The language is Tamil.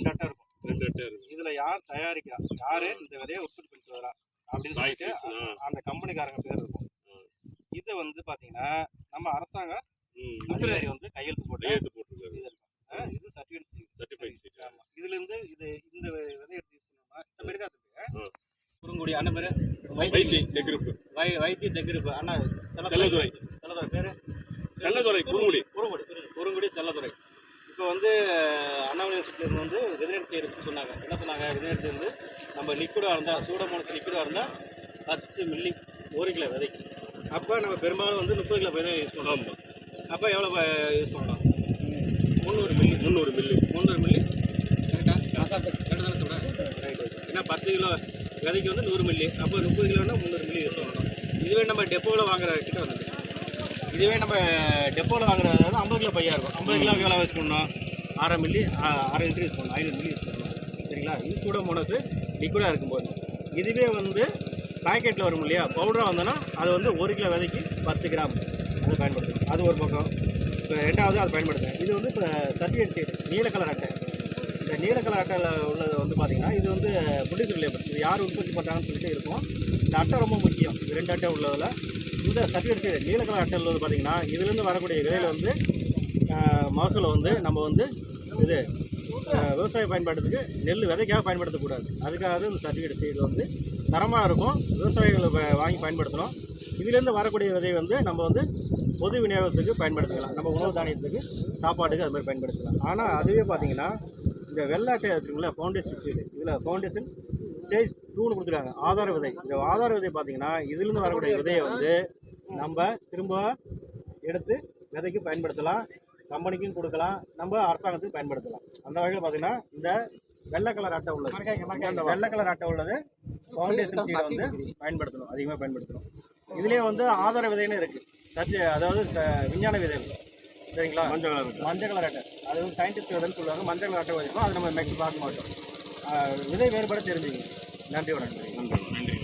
ரெண்டு அட்டை இருக்கும். ரெண்டு அட்டை இருக்கு இதுல யார் தயாரிக்கிறா? யாரு இந்த விதையை உற்பத்தி பண்ணிட்டு வரா அப்படின்னு சொல்லிட்டு. அந்த கம்பெனிக்காரங்க பேர் இருக்கும். இது வந்து பாத்தீங்கன்னா நம்ம அரசாங்கம். அதிகாரி வந்து கையெழுத்து போட்டு கையெழுத்து போட்டிருக்காரு. இது இருக்கும் சர்டிஃபிகேட் seed. ஆமா. இதுல இருந்து இது இந்த விதை எடுத்து யூஸ் பண்ணோம்னா இந்த ஆ. குறுங்குடி அண்ணன் பேரு? வைத்தி தெக்ரூப் வை வைத்திய தெற்கு அண்ணா செல்லதுரை செல்லதுரை பேரு? செல்லதுரை குறுங்குடி. குறுங்குடி குறுங்குடி செல்லதுரை இப்போ வந்து அண்ணா யூனிவர்சிட்டியிலேருந்து வந்து விதைநெடுத்து எடுத்து சொன்னாங்க. என்ன சொன்னாங்க? விதைநெடுத்து வந்து நம்ம லிக்விடாக இருந்தால் சூடமோனஸ் லிக்விடாக இருந்தால் பத்து மில்லி ஒரு கிலோ விதைக்கு. அப்போ நம்ம பெரும்பாலும் வந்து முப்பது கிலோ விதை யூஸ் பண்ணுறோம் ஆமாம் அப்போ எவ்வளோ யூஸ் பண்ணலாம்? முந்நூறு மில்லி முந்நூறு மில்லி முந்நூறு மில்லி ஏன்னா பத்து கிலோ விதைக்கு வந்து நூறு மில்லி அப்போ முப்பது கிலோன்னா முந்நூறு மில்லி யூஸ் பண்ணணும். இதுவே நம்ம டெப்போவில் வாங்குற கிட்ட வந்தது. இதுவே நம்ம டெப்போவில் வாங்குறது வந்து ஐம்பது கிலோ பையாக இருக்கும். ஐம்பது கிலோ எவ்வளோ யூஸ் பண்ணணும் அரை மில்லி அரை லிட்டர் யூஸ் பண்ணணும் ஐநூறு மில்லி யூஸ் பண்ணணும் சரிங்களா? இது கூட மோனஸு லிக்விடாக இருக்கும்போது. இதுவே வந்து பேக்கெட்டில் வரும் இல்லையா? பவுடராக வந்தோன்னா அது வந்து ஒரு கிலோ விதைக்கு பத்து கிராம். அதை பயன்படுத்தணும் அது ஒரு பக்கம். இப்போ ரெண்டாவது அதை பயன்படுத்துங்க இது வந்து இப்போ சர்டிஃபிகேட் சீட் நீல கலர் அட்டை. இந்த நீல கலர் அட்டையில் உள்ளது வந்து பார்த்தீங்கன்னா இது வந்து ப்ரொடியூசர் லேபர் இது யார் உற்பத்தி பண்ணுறாங்கன்னு சொல்லிட்டு இருக்கும். இந்த அட்டை ரொம்ப முக்கியம். இது ரெண்டு அட்டை உள்ளதில். இந்த சர்டிஃபிகேட் சைடு நீல கலர் அட்டையில் உள்ளது பார்த்தீங்கன்னா இதுலேருந்து வரக்கூடிய விதையில் வந்து மகசூலை வந்து நம்ம வந்து இது விவசாய பயன்பாட்டுக்கு நெல் விதைக்காக பயன்படுத்தக்கூடாது. அதுக்காக இந்த சர்டிஃபிகேட் சைடு வந்து தரமாக இருக்கும். விவசாயிகள் வாங்கி பயன்படுத்தணும். இதுலேருந்து வரக்கூடிய விதை வந்து நம்ம வந்து பொது விநியோகத்துக்கு பயன்படுத்திக்கலாம். நம்ம உணவு தானியத்துக்கு சாப்பாட்டுக்கு அது மாதிரி பயன்படுத்தலாம் ஆனால் அதுவே பார்த்தீங்கன்னா இந்த வெள்ளாட்டை இருக்குங்களா ஃபவுண்டேஷன் சீடு இதில் ஃபவுண்டேஷன் ஸ்டேஜ் டூன்னு கொடுத்துருக்காங்க. ஆதார விதை. இந்த ஆதார விதை பார்த்தீங்கன்னா இதுலேருந்து வரக்கூடிய விதையை வந்து நம்ம திரும்ப எடுத்து விதைக்கு பயன்படுத்தலாம். கம்பெனிக்கும் கொடுக்கலாம். நம்ம அரசாங்கத்துக்கு பயன்படுத்தலாம். அந்த வகையில் பார்த்தீங்கன்னா இந்த வெள்ளை கலர் அட்டை உள்ளது. இந்த வெள்ளை கலர் அட்டை உள்ளது. ஃபவுண்டேஷன் சீடை வந்து பயன்படுத்தணும். அதிகமாக பயன்படுத்தணும். இதுலேயே வந்து ஆதார விதைன்னு இருக்குது சர்ஜி அதாவது விஞ்ஞான விதைகள். சரிங்களா? மஞ்சள் கலர். மஞ்சள் கலர் அட்டை. அது வந்து சயின்டிஸ்ட் விதைன்னு சொல்லுவாங்க. மஞ்சள் கலர் அட்டை வரைக்கும் அது நம்ம மேக்ஸ் பார்க்க மாட்டோம். விதை வேறுபாடு தெரிஞ்சுங்க. நன்றி வணக்கம் நன்றி நன்றி.